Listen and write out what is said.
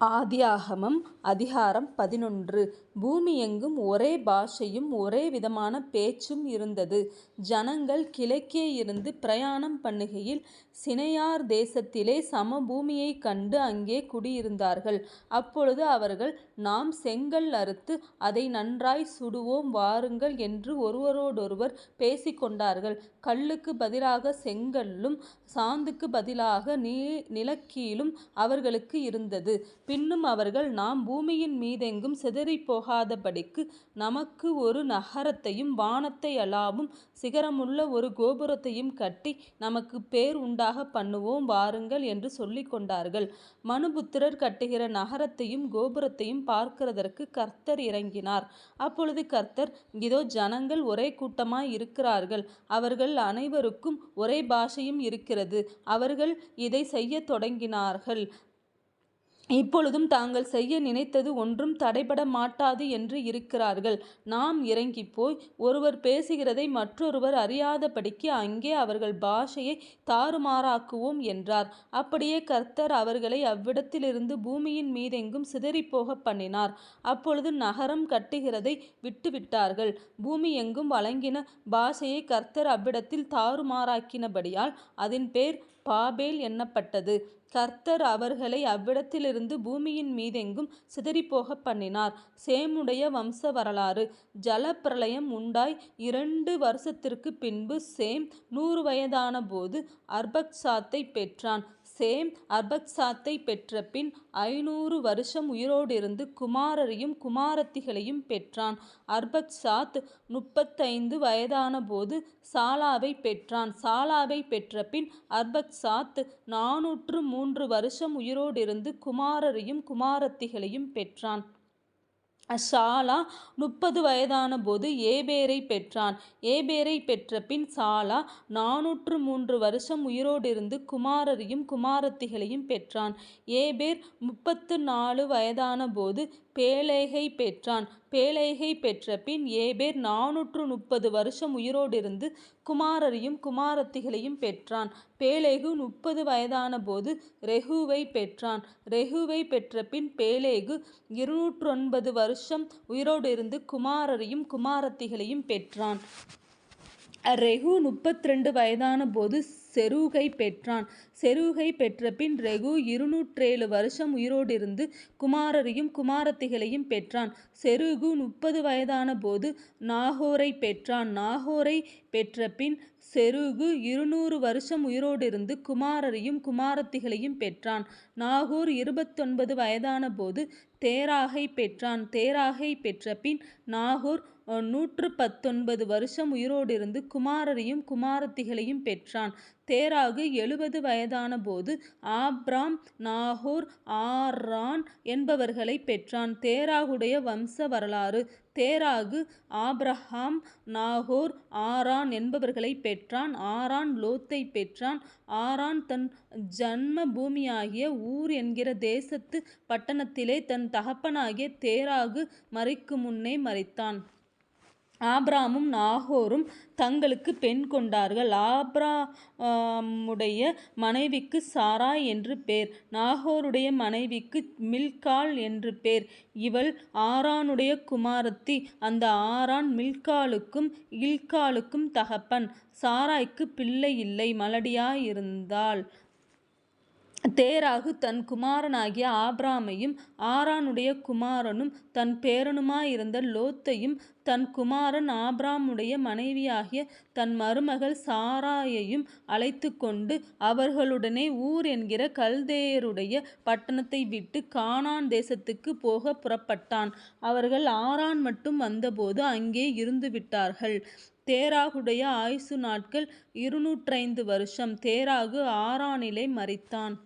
ஆதியாகமம் அதிகாரம் பதினொன்று பூமி எங்கும் ஒரே பாஷையும் ஒரே விதமான பேச்சும் இருந்தது. ஜனங்கள் கிழக்கே இருந்து பிரயாணம் பண்ணுகையில் சினையார் தேசத்திலே சமபூமியைக் கண்டு அங்கே குடியிருந்தார்கள். அப்பொழுது அவர்கள் நாம் செங்கல் அறுத்து அதை நன்றாய் சுடுவோம் வாருங்கள் என்று ஒருவரோடொருவர் பேசிக்கொண்டார்கள். கல்லுக்கு பதிலாக செங்கல்லும் சாந்துக்கு பதிலாக நிலக்கீலும் அவர்களுக்கு இருந்தது. பின்னும் அவர்கள் நாம் பூமியின் மீதெங்கும் சிதறிப்போகாதபடிக்கு நமக்கு ஒரு நகரத்தையும் வானத்தை அளாவும் சிகரமுள்ள ஒரு கோபுரத்தையும் கட்டி நமக்கு பேர் உண்டாக பண்ணுவோம் வாருங்கள் என்று சொல்லிக்கொண்டார்கள். மனுபுத்திரர் கட்டுகிற நகரத்தையும் கோபுரத்தையும் பார்க்கிறதற்கு கர்த்தர் இறங்கினார். அப்பொழுது கர்த்தர் இதோ ஜனங்கள் ஒரே கூட்டமாய் இருக்கிறார்கள் அவர்கள் அனைவருக்கும் ஒரே பாஷையும் இருக்கிறது அவர்கள் இதை செய்ய தொடங்கினார்கள். இப்பொழுதும் தாங்கள் செய்ய நினைத்தது ஒன்றும் தடைபட மாட்டாது என்று இருக்கிறார்கள். நாம் இறங்கிப்போய் ஒருவர் பேசுகிறதை மற்றொருவர் அறியாதபடிக்கு அங்கே அவர்கள் பாஷையை தாறுமாறாக்குவோம் என்றார். அப்படியே கர்த்தர் அவர்களை அவ்விடத்திலிருந்து பூமியின் மீதெங்கும் சிதறிப்போக பண்ணினார். அப்பொழுது நகரம் கட்டுகிறதை விட்டுவிட்டார்கள். பூமி எங்கும் வழங்கின பாஷையை கர்த்தர் அவ்விடத்தில் தாறுமாறாக்கினபடியால் அதன் பேர் பாபேல் எண்ணப்பட்டது கர்த்தர் அவர்களை அவ்விடத்திலிருந்து பூமியின் மீதெங்கும் சிதறிப்போகப் பண்ணினார். சேமுடைய வம்ச வரலாறு ஜலப்பிரளயம் உண்டாய் இரண்டு வருஷத்திற்குப் பின்பு சேம் நூறு வயதானபோது அர்பக்சாத்தை பெற்றான். சேம் அர்பக்சாத்தைப் பெற்றபின் ஐநூறு வருஷம் உயிரோடிருந்து குமாரரையும் குமாரத்திகளையும் பெற்றான். அர்பக்சாத் முப்பத்தைந்து வயதான போது சாலாவைப் பெற்றான். சாலாவைப் பெற்றபின் அர்பக்சாத் நானூற்று மூன்று வருஷம் உயிரோடிருந்து குமாரரையும் குமாரத்திகளையும் பெற்றான். சாலா முப்பது வயதான போது ஏபேரைப் பெற்றான். ஏபேரை பெற்ற பின் சாலா நானூற்று மூன்று வருஷம் உயிரோடிருந்து குமாரரையும் குமாரத்திகளையும் பெற்றான். ஏபேர் முப்பத்து நாலு வயதான போது பேலேகை பெற்றான். பேலேகை பெற்ற பின் ஏபேர் நானூற்று முப்பது வருஷம் உயிரோடிருந்து குமாரரையும் குமாரத்திகளையும் பெற்றான். பேலேகு முப்பது வயதான போது ரெகுவை பெற்றான். ரெஹுவை பெற்ற பின் பேலேகு இருநூற்றொன்பது வருஷம் வருஷம் உயிரோடிருந்து குமாரரையும் குமாரத்திகளையும் பெற்றான். ரெகு முப்பத்ரெண்டு வயதான போது செருகை பெற்றான். செருகை பெற்ற பின் ரெகு இருநூற்றேழு வருஷம் உயிரோடிருந்து குமாரரையும் குமாரத்திகளையும் பெற்றான். செருகு முப்பது வயதான போது நாகோரை பெற்றான். நாகோரை பெற்ற பின் செருகு இருநூறு வருஷம் உயிரோடிருந்து குமாரரையும் குமாரத்திகளையும் பெற்றான். நாகூர் இருபத்தொன்பது வயதான போது தேராகை பெற்றான். தேராகை பெற்ற பின் நாகூர் நூற்று பத்தொன்பது வருஷம் உயிரோடிருந்து குமாரரையும் குமாரத்திகளையும் பெற்றான். தேராகு எழுபது வயதானபோது ஆப்ராம் நாகூர் ஆரான் என்பவர்களைப் பெற்றான். தேராகுடைய வம்ச வரலாறு தேராகு ஆப்ரஹாம் நாகோர் ஆரான் என்பவர்களைப் பெற்றான். ஆரான் லோத்தைப் பெற்றான். ஆரான் தன் ஜன்ம பூமியாகிய ஊர் என்கிற தேசத்து பட்டணத்திலே தன் தகப்பனாகிய தேராகு மறைக்கு முன்னே மறைத்தான் ஆபிராமும் நாகோரும் தங்களுக்குப் பெண் கொண்டார்கள். ஆபிராமுடைய மனைவிக்கு சாராய் என்று பேர். நாகோருடைய மனைவிக்கு மில்கால் என்று பேர். இவள் ஆரானுடைய குமாரத்தி. அந்த ஆரான் மில்காலுக்கும் இல்காலுக்கும் தகப்பன். சாராய்க்கு பிள்ளை இல்லை மலடியாயிருந்தாள். தேராகு தன் குமாரனாகிய ஆப்ராமையும் ஆரானுடைய குமாரனும் தன் பேரனுமாயிருந்த லோத்தையும் தன் குமாரன் ஆபிராமுடைய மனைவியாகிய தன் மருமகள் சாராயையும் அழைத்துக்கொண்டு அவர்களுடனே ஊர் என்கிற கல்தேயருடைய பட்டணத்தை விட்டு கானான் தேசத்துக்குப் போக புறப்பட்டான். அவர்கள் ஆரான் மட்டும் வந்தபோது அங்கே இருந்து விட்டார்கள் தேராகுடைய ஆயுசு நாட்கள் இருநூற்றைந்து வருஷம். தேராகு ஆரானிலே மறித்தான்